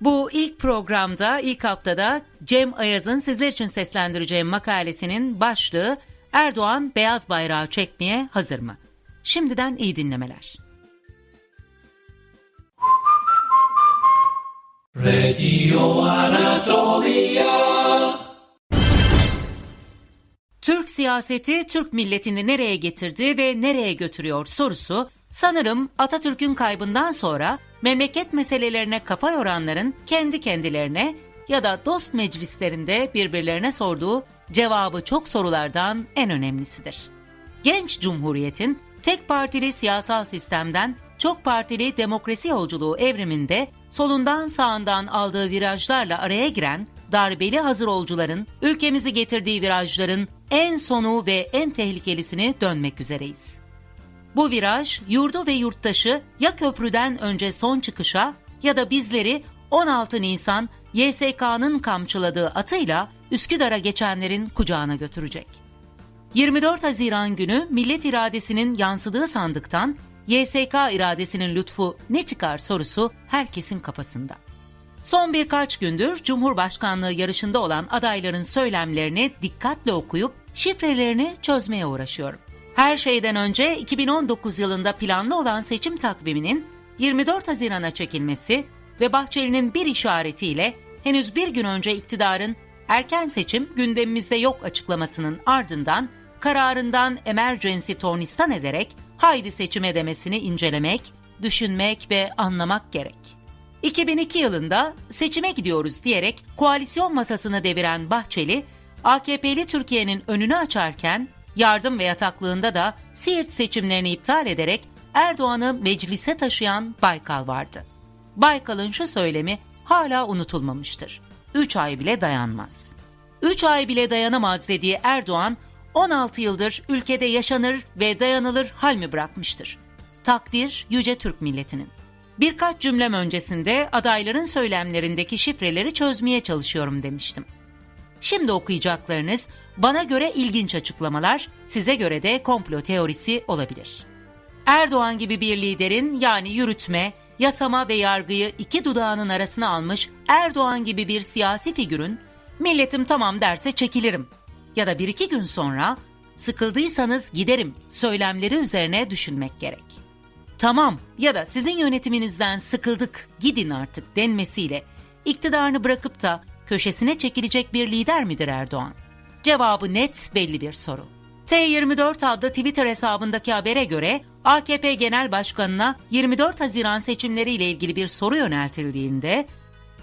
Bu ilk programda, ilk haftada Cem Ayaz'ın sizler için seslendireceğim makalesinin başlığı Erdoğan beyaz bayrağı çekmeye hazır mı? Şimdiden iyi dinlemeler. Radio Anatolia. Türk siyaseti Türk milletini nereye getirdi ve nereye götürüyor sorusu sanırım Atatürk'ün kaybından sonra memleket meselelerine kafa yoranların kendi kendilerine ya da dost meclislerinde birbirlerine sorduğu cevabı çok sorulardan en önemlisidir. Genç Cumhuriyet'in tek partili siyasal sistemden çok partili demokrasi yolculuğu evriminde solundan sağından aldığı virajlarla araya giren darbeli hazır olcuların ülkemizi getirdiği virajların en sonu ve en tehlikelisini dönmek üzereyiz. Bu viraj yurdu ve yurttaşı ya köprüden önce son çıkışa ya da bizleri 16 Nisan YSK'nın kamçıladığı atıyla Üsküdar'a geçenlerin kucağına götürecek. 24 Haziran günü millet iradesinin yansıdığı sandıktan YSK iradesinin lütfu ne çıkar sorusu herkesin kafasında. Son birkaç gündür Cumhurbaşkanlığı yarışında olan adayların söylemlerini dikkatle okuyup şifrelerini çözmeye uğraşıyorum. Her şeyden önce 2019 yılında planlı olan seçim takviminin 24 Haziran'a çekilmesi ve Bahçeli'nin bir işaretiyle henüz bir gün önce iktidarın erken seçim gündemimizde yok açıklamasının ardından kararından emergency tornistan ederek haydi seçime demesini incelemek, düşünmek ve anlamak gerek. 2002 yılında seçime gidiyoruz diyerek koalisyon masasını deviren Bahçeli, AKP'li Türkiye'nin önünü açarken yardım ve yataklığında da Siirt seçimlerini iptal ederek Erdoğan'ı meclise taşıyan Baykal vardı. Baykal'ın şu söylemi hala unutulmamıştır. 3 ay bile dayanmaz. 3 ay bile dayanamaz dediği Erdoğan 16 yıldır ülkede yaşanır ve dayanılır hal mi bırakmıştır? Takdir yüce Türk milletinin. Birkaç cümlem öncesinde adayların söylemlerindeki şifreleri çözmeye çalışıyorum demiştim. Şimdi okuyacaklarınız bana göre ilginç açıklamalar, size göre de komplo teorisi olabilir. Erdoğan gibi bir liderin yani yürütme, yasama ve yargıyı iki dudağının arasına almış Erdoğan gibi bir siyasi figürün milletim tamam derse çekilirim ya da bir iki gün sonra sıkıldıysanız giderim söylemleri üzerine düşünmek gerek. Tamam ya da sizin yönetiminizden sıkıldık gidin artık denmesiyle iktidarını bırakıp da köşesine çekilecek bir lider midir Erdoğan? Cevabı net belli bir soru. T24 adlı Twitter hesabındaki habere göre AKP Genel Başkanı'na 24 Haziran seçimleriyle ilgili bir soru yöneltildiğinde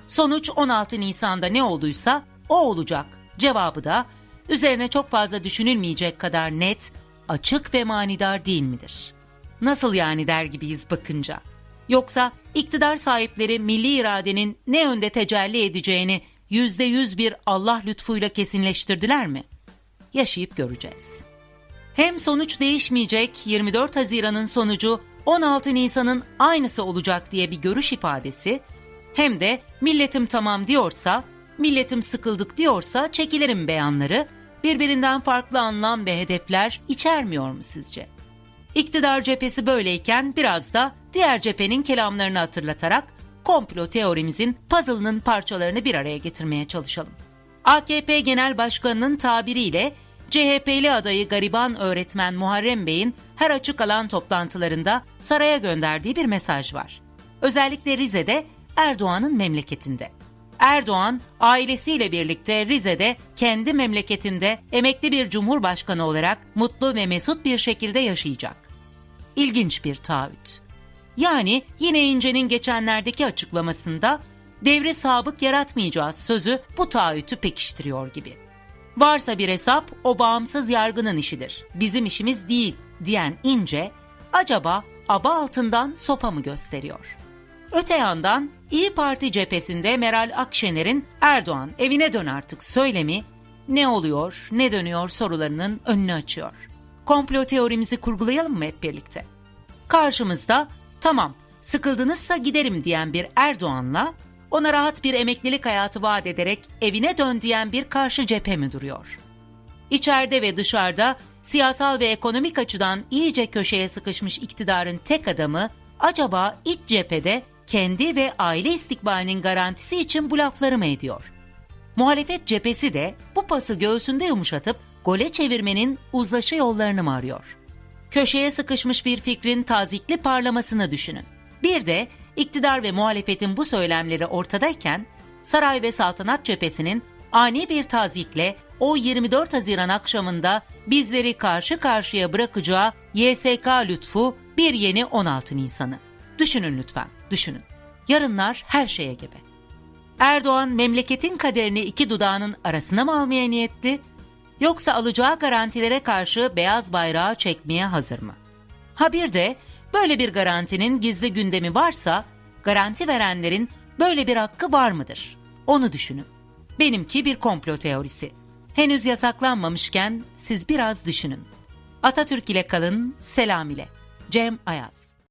sonuç 16 Nisan'da ne olduysa o olacak. Cevabı da üzerine çok fazla düşünülmeyecek kadar net, açık ve manidar değil midir? Nasıl yani der gibiyiz bakınca? Yoksa iktidar sahipleri milli iradenin ne yönde tecelli edeceğini yüzde yüz bir Allah lütfuyla kesinleştirdiler mi? Yaşayıp göreceğiz. Hem sonuç değişmeyecek 24 Haziran'ın sonucu 16 Nisan'ın aynısı olacak diye bir görüş ifadesi hem de milletim tamam diyorsa, milletim sıkıldık diyorsa çekilirim beyanları birbirinden farklı anlam ve hedefler içermiyor mu sizce? İktidar cephesi böyleyken biraz da diğer cephenin kelamlarını hatırlatarak komplo teorimizin puzzle'ının parçalarını bir araya getirmeye çalışalım. AKP Genel Başkanı'nın tabiriyle CHP'li adayı gariban öğretmen Muharrem Bey'in her açık alan toplantılarında saraya gönderdiği bir mesaj var. Özellikle Rize'de Erdoğan'ın memleketinde. Erdoğan ailesiyle birlikte Rize'de kendi memleketinde emekli bir cumhurbaşkanı olarak mutlu ve mesut bir şekilde yaşayacak. İlginç bir taahhüt. Yani yine İnce'nin geçenlerdeki açıklamasında devre sabık yaratmayacağız sözü bu taahhütü pekiştiriyor gibi. Varsa bir hesap o bağımsız yargının işidir. Bizim işimiz değil diyen İnce acaba aba altından sopa mı gösteriyor? Öte yandan İyi Parti cephesinde Meral Akşener'in Erdoğan evine dön artık söylemi ne oluyor, ne dönüyor sorularının önünü açıyor. Komplo teorimizi kurgulayalım mı hep birlikte? Karşımızda tamam sıkıldınızsa giderim diyen bir Erdoğan'la ona rahat bir emeklilik hayatı vaat ederek evine dön diyen bir karşı cephe mi duruyor? İçeride ve dışarıda siyasal ve ekonomik açıdan iyice köşeye sıkışmış iktidarın tek adamı acaba iç cephede kendi ve aile istikbalinin garantisi için bu lafları mı ediyor? Muhalefet cephesi de bu pası göğsünde yumuşatıp gole çevirmenin uzlaşı yollarını mı arıyor? Köşeye sıkışmış bir fikrin tazikli parlamasını düşünün. Bir de iktidar ve muhalefetin bu söylemleri ortadayken saray ve saltanat cephesinin ani bir tazikle o 24 Haziran akşamında bizleri karşı karşıya bırakacağı YSK lütfu bir yeni 16 Nisan'ı. Düşünün lütfen, düşünün. Yarınlar her şeye gebe. Erdoğan memleketin kaderini iki dudağının arasına mı almaya niyetli yoksa alacağı garantilere karşı beyaz bayrağı çekmeye hazır mı? Ha bir de böyle bir garantinin gizli gündemi varsa garanti verenlerin böyle bir hakkı var mıdır? Onu düşünün. Benimki bir komplo teorisi. Henüz yasaklanmamışken siz biraz düşünün. Atatürk ile kalın, selam ile. Cem Ayaz